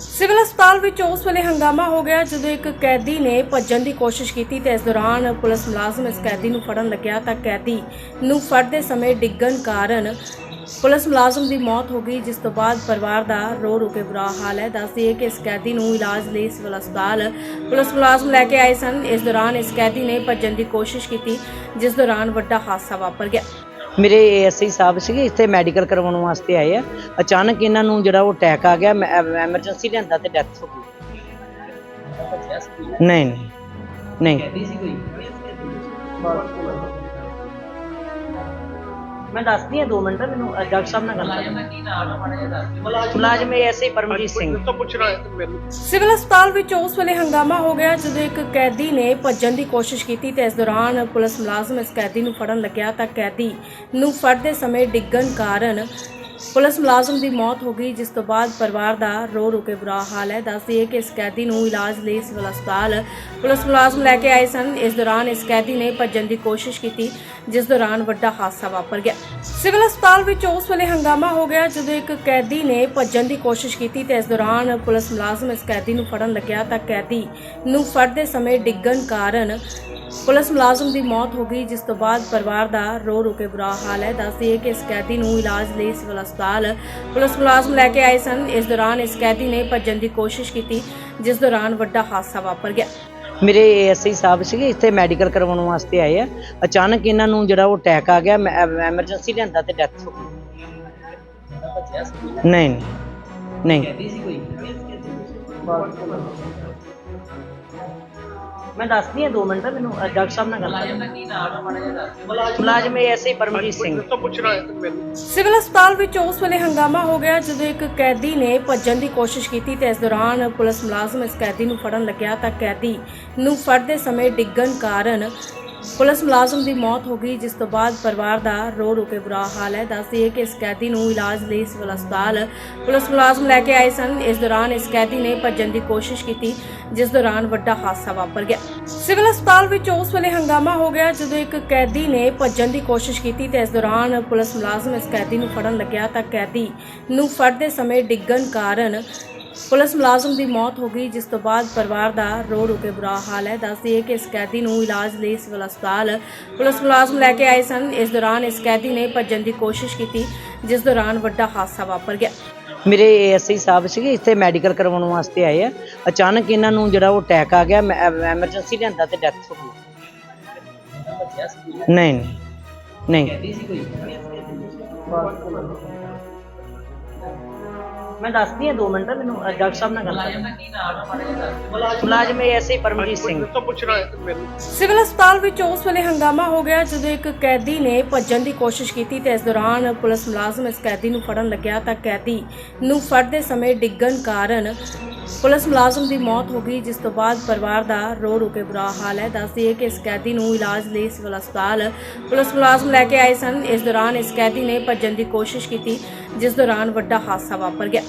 Civil ਹਸਪਤਾਲ ਵਿੱਚ ਉਸ ਵੇਲੇ ਹੰਗਾਮਾ ਹੋ ਗਿਆ ਜਦੋਂ ਇੱਕ ਕੈਦੀ ਨੇ ਭੱਜਣ ਦੀ ਕੋਸ਼ਿਸ਼ ਕੀਤੀ ਤੇ ਇਸ ਦੌਰਾਨ ਪੁਲਿਸ ਮੁਲਾਜ਼ਮ ਇਸ ਕੈਦੀ ਨੂੰ ਫੜਨ ਲੱਗਿਆ ਤਾਂ ਕੈਦੀ ਨੂੰ ਫੜਦੇ ਸਮੇਂ ਡਿੱਗਣ ਕਾਰਨ ਪੁਲਿਸ ਮੁਲਾਜ਼ਮ ਦੀ ਮੌਤ ਹੋ ਗਈ, ਜਿਸ ਤੋਂ ਬਾਅਦ ਪਰਿਵਾਰ ਦਾ ਰੋ ਰੋ ਕੇ ਬੁਰਾ ਹਾਲ ਹੈ। ਦੱਸਦੀ ਹੈ ਕਿ ਇਸ ਕੈਦੀ ਨੂੰ ਇਲਾਜ ਲਈ ਸਿਵਲ ਹਸਪਤਾਲ ਪੁਲਿਸ ਮੁਲਾਜ਼ਮ ਲੈ ਕੇ ਆਏ ਸਨ। ਇਸ ਦੌਰਾਨ ਇਸ ਕੈਦੀ ਨੇ ਭੱਜਣ ਦੀ ਕੋਸ਼ਿਸ਼ ਕੀਤੀ, ਜਿਸ ਦੌਰਾਨ ਵੱਡਾ ਹਾਦਸਾ ਵਾਪਰ ਗਿਆ। ਮੇਰੇ ਏਐਸਆਈ ਸਾਹਿਬ ਸੀਗੇ ਇੱਥੇ ਮੈਡੀਕਲ ਕਰਵਾਉਣ ਵਾਸਤੇ ਆਏ ਆ। ਅਚਾਨਕ ਇਹਨਾਂ ਨੂੰ ਜਿਹੜਾ ਉਹ ਅਟੈਕ ਆ ਗਿਆ ਐਮਰਜੈਂਸੀ ਲਿਆਂਦਾ ਤੇ ਡੈਥ ਹੋ ਗਈ। ਨਹੀਂ ਨਹੀਂ। ਨਹੀਂ ਮੈਂ ਦੱਸਦੀ ਹਾਂ 2 ਮਿੰਟ ਮੈਨੂੰ ਅ, ਡਾਕਟਰ ਸਾਹਿਬ ਨਾਲ ਗੱਲ ਕਰਨੀ। ਮੁਲਾਜ਼ਮ ਏਐਸਆਈ ਪਰਮਜੀਤ ਸਿੰਘ। ਤਾਂ ਪੁੱਛਣਾ ਹੈ ਤੇ ਮੈਨੂੰ। ਸਿਵਲ ਹਸਪਤਾਲ ਵਿੱਚ ਉਸ ਵੇਲੇ ਹੰਗਾਮਾ ਹੋ ਗਿਆ ਜਦੋਂ ਇੱਕ ਕੈਦੀ ਨੇ ਭੱਜਣ ਦੀ ਕੋਸ਼ਿਸ਼ ਕੀਤੀ ਤੇ ਇਸ ਦੌਰਾਨ ਪੁਲਿਸ ਮੁਲਾਜ਼ਮ ਇਸ ਕੈਦੀ ਨੂੰ ਫੜਨ ਲੱਗਿਆ ਤਾਂ ਕੈਦੀ ਨੂੰ ਫੜਦੇ ਸਮੇਂ ਡਿੱਗਣ ਕਾਰਨ ਪੁਲਿਸ ਮੁਲਾਜ਼ਮ ਦੀ ਮੌਤ ਹੋ ਗਈ, ਜਿਸ ਤੋਂ ਬਾਅਦ ਪਰਿਵਾਰ ਦਾ ਰੋ ਰੋ ਕੇ ਬੁਰਾ ਹਾਲ ਹੈ। ਦੱਸਦੀ ਹੈ ਕਿ ਇਸ ਕੈਦੀ ਨੂੰ ਇਲਾਜ ਲਈ ਸਿਵਲ ਹਸਪਤਾਲ ਪੁਲਿਸ ਮੁਲਾਜ਼ਮ ਲੈ ਕੇ ਆਏ ਸਨ। ਇਸ ਦੌਰਾਨ ਇਸ ਕੈਦੀ ਨੇ ਭੱਜਣ ਦੀ ਕੋਸ਼ਿਸ਼ ਕੀਤੀ, ਜਿਸ ਦੌਰਾਨ ਵੱਡਾ ਹਾਦਸਾ ਵਾਪਰ ਗਿਆ। ਸਿਵਲ ਹਸਪਤਾਲ ਵਿੱਚ ਉਸ ਵੇਲੇ ਹੰਗਾਮਾ ਹੋ ਗਿਆ, ਜਦੋਂ ਇੱਕ ਕੈਦੀ ਨੇ ਭੱਜਣ ਦੀ ਕੋਸ਼ਿਸ਼ ਕੀਤੀ ਤੇ ਇਸ ਦੌਰਾਨ ਪੁਲਿਸ ਮੁਲਾਜ਼ਮ ਇਸ ਕੈਦੀ ਨੂੰ ਫੜਨ ਲੱਗਿਆ ਤਾਂ ਕੈਦੀ ਨੂੰ ਫੜਦੇ ਸਮੇਂ ਡਿੱਗਣ ਕਾਰਨ ਪੁਲਿਸ ਮੁਲਾਜ਼ਮ ਦੀ ਮੌਤ ਹੋ ਗਈ ਜਿਸ ਤੋਂ ਬਾਅਦ ਪਰਿਵਾਰ ਦਾ ਰੋ ਰੋ ਕੇ ਬੁਰਾ ਹਾਲ ਹੈ। ਦੱਸਦੀ ਕਿ ਇਸ ਕੈਦੀ ਨੂੰ ਇਲਾਜ ਲਈ ਸਿਵਲ ਹਸਪਤਾਲ ਪੁਲਿਸ ਮੁਲਾਜ਼ਮ ਲੈ ਕੇ ਆਏ ਸਨ। ਇਸ ਦੌਰਾਨ ਇਸ ਕੈਦੀ ਨੇ ਭੱਜਣ ਦੀ ਕੋਸ਼ਿਸ਼ ਕੀਤੀ ਜਿਸ ਦੌਰਾਨ ਵੱਡਾ ਹਾਦਸਾ ਵਾਪਰ ਗਿਆ। ਮੇਰੇ ਏਐਸਆਈ ਸਾਹਿਬ ਸੀਗੇ ਇੱਥੇ ਮੈਡੀਕਲ ਕਰਵਾਉਣ ਵਾਸਤੇ ਆਏ ਆ। ਅਚਾਨਕ ਇਹਨਾਂ ਨੂੰ ਜਿਹੜਾ ਉਹ ਅਟੈਕ ਆ ਗਿਆ ਐਮਰਜੈਂਸੀ ਲਿਆਂਦਾ ਤੇ ਡੈਥ ਹੋ ਗਈ। ਨਹੀਂ ਨਹੀਂ। ਨਹੀਂ ਮੈਂ ਦੱਸਦੀ ਹਾਂ 2 ਮਿੰਟ ਮੈਨੂੰ ਅ, ਡਾਕਟਰ ਸਾਹਿਬ ਨਾਲ ਗੱਲ ਕਰਨੀ ਮੁਲਾਜ਼ਮ ਏਐਸਆਈ ਪਰਮਜੀਤ ਸਿੰਘ। ਤਾਂ ਪੁੱਛਣਾ ਹੈ ਤੇ ਮੈਨੂੰ। ਸਿਵਲ ਹਸਪਤਾਲ ਵਿੱਚ ਉਸ ਵੇਲੇ ਹੰਗਾਮਾ ਹੋ ਗਿਆ ਜਦੋਂ ਇੱਕ ਕੈਦੀ ਨੇ ਭੱਜਣ ਦੀ ਕੋਸ਼ਿਸ਼ ਕੀਤੀ ਤੇ ਇਸ ਦੌਰਾਨ ਪੁਲਿਸ ਮੁਲਾਜ਼ਮ ਇਸ ਕੈਦੀ ਨੂੰ ਫੜਨ ਲੱਗਿਆ ਤਾਂ ਕੈਦੀ ਨੂੰ ਫੜਦੇ ਸਮੇਂ ਡਿੱਗਣ ਕਾਰਨ ਪੁਲਿਸ ਮੁਲਾਜ਼ਮ ਦੀ ਮੌਤ ਹੋ ਗਈ, ਜਿਸ ਤੋਂ ਬਾਅਦ ਪਰਿਵਾਰ ਦਾ ਰੋ ਰੋ ਕੇ ਬੁਰਾ ਹਾਲ ਹੈ। ਦੱਸਦੀ ਹੈ ਕਿ ਇਸ ਕੈਦੀ ਨੂੰ ਇਲਾਜ ਲਈ ਸਿਵਲ ਹਸਪਤਾਲ ਪੁਲਿਸ ਮੁਲਾਜ਼ਮ ਲੈ ਕੇ ਆਏ ਸਨ। ਇਸ ਦੌਰਾਨ ਇਸ ਕੈਦੀ ਨੇ ਭੱਜਣ ਦੀ ਕੋਸ਼ਿਸ਼ ਕੀਤੀ, ਜਿਸ ਦੌਰਾਨ ਵੱਡਾ ਹਾਦਸਾ ਵਾਪਰ ਗਿਆ। ਸਿਵਲ ਹਸਪਤਾਲ ਵਿੱਚ ਉਸ ਵੇਲੇ ਹੰਗਾਮਾ ਹੋ ਗਿਆ, ਜਦੋਂ ਇੱਕ ਕੈਦੀ ਨੇ ਭੱਜਣ ਦੀ ਕੋਸ਼ਿਸ਼ ਕੀਤੀ ਤੇ ਇਸ ਦੌਰਾਨ ਪੁਲਿਸ ਮੁਲਾਜ਼ਮ ਇਸ ਕੈਦੀ ਨੂੰ ਫੜਨ ਲੱਗਿਆ ਤਾਂ ਕੈਦੀ ਨੂੰ ਫੜਦੇ ਸਮੇਂ ਡਿੱਗਣ ਕਾਰਨ ਪੁਲਿਸ ਮੁਲਾਜ਼ਮ ਦੀ ਮੌਤ ਹੋ ਗਈ ਜਿਸ ਤੋਂ ਬਾਅਦ ਪਰਿਵਾਰ ਦਾ ਰੋ ਰੋ ਕੇ ਬੁਰਾ ਹਾਲ ਹੈ। ਦੱਸਦੀ ਹੈ ਕਿ ਇਸ ਕੈਦੀ ਨੂੰ ਇਲਾਜ ਲਈ ਸਿਵਲ ਹਸਪਤਾਲ ਪੁਲਿਸ ਮੁਲਾਜ਼ਮ ਲੈ ਕੇ ਆਏ ਸਨ। ਇਸ ਦੌਰਾਨ ਇਸ ਕੈਦੀ ਨੇ ਭੱਜਣ ਦੀ ਕੋਸ਼ਿਸ਼ ਕੀਤੀ ਜਿਸ ਦੌਰਾਨ ਵੱਡਾ ਹਾਦਸਾ ਵਾਪਰ ਗਿਆ। ਮੇਰੇ ਏਐਸਆਈ ਸਾਹਿਬ ਸੀਗੇ ਇੱਥੇ ਮੈਡੀਕਲ ਕਰਵਾਉਣ ਵਾਸਤੇ ਆਏ ਆ। ਅਚਾਨਕ ਇਹਨਾਂ ਨੂੰ ਜਿਹੜਾ ਉਹ ਅਟੈਕ ਆ ਗਿਆ ਐਮਰਜੈਂਸੀ ਲਿਆਂਦਾ ਤੇ ਡੈਥ ਹੋ ਗਈ। ਨਹੀਂ ਨਹੀਂ। ਨਹੀਂ ਮੈਂ ਦੱਸਦੀ ਹਾਂ 2 ਮਿੰਟ ਮੈਨੂੰ ਡਾਕਟਰ ਸਾਹਿਬ ਨਾਲ ਗੱਲ ਕਰਨੀ। ਮੁਲਾਜ਼ਮ ਏਐਸਆਈ ਪਰਮਜੀਤ ਸਿੰਘ। ਤਾਂ ਪੁੱਛਣਾ ਹੈ ਤੇ ਮੈਨੂੰ ਸਿਵਲ ਹਸਪਤਾਲ ਵਿੱਚ ਉਸ ਵੇਲੇ ਹੰਗਾਮਾ ਹੋ ਗਿਆ ਜਦੋਂ ਇੱਕ ਕੈਦੀ ਨੇ ਭੱਜਣ ਦੀ ਕੋਸ਼ਿਸ਼ ਕੀਤੀ ਤੇ ਇਸ ਦੌਰਾਨ ਪੁਲਿਸ ਮੁਲਾਜ਼ਮ ਇਸ ਕੈਦੀ ਨੂੰ ਫੜਨ ਲੱਗਿਆ ਤਾਂ ਕੈਦੀ ਨੂੰ ਫੜਦੇ ਸਮੇਂ ਡਿੱਗਣ ਕਾਰਨ ਪੁਲਿਸ ਮੁਲਾਜ਼ਮ ਦੀ ਮੌਤ ਹੋ ਗਈ ਜਿਸ ਤੋਂ ਬਾਅਦ ਪਰਿਵਾਰ ਦਾ ਰੋ ਰੋ ਕੇ ਬੁਰਾ ਹਾਲ ਹੈ। ਦੱਸਦੀ ਹੈ ਕਿ ਇਸ ਕੈਦੀ ਨੂੰ ਇਲਾਜ ਲਈ ਸਿਵਲ ਹਸਪਤਾਲ ਪੁਲਿਸ ਮੁਲਾਜ਼ਮ ਲੈ ਕੇ ਆਏ ਸਨ। ਇਸ ਦੌਰਾਨ ਇਸ ਕੈਦੀ ਨੇ ਭੱਜਣ ਦੀ ਕੋਸ਼ਿਸ਼ ਕੀਤੀ ਜਿਸ ਦੌਰਾਨ ਵੱਡਾ ਹਾਦਸਾ ਵਾਪਰ ਗਿਆ।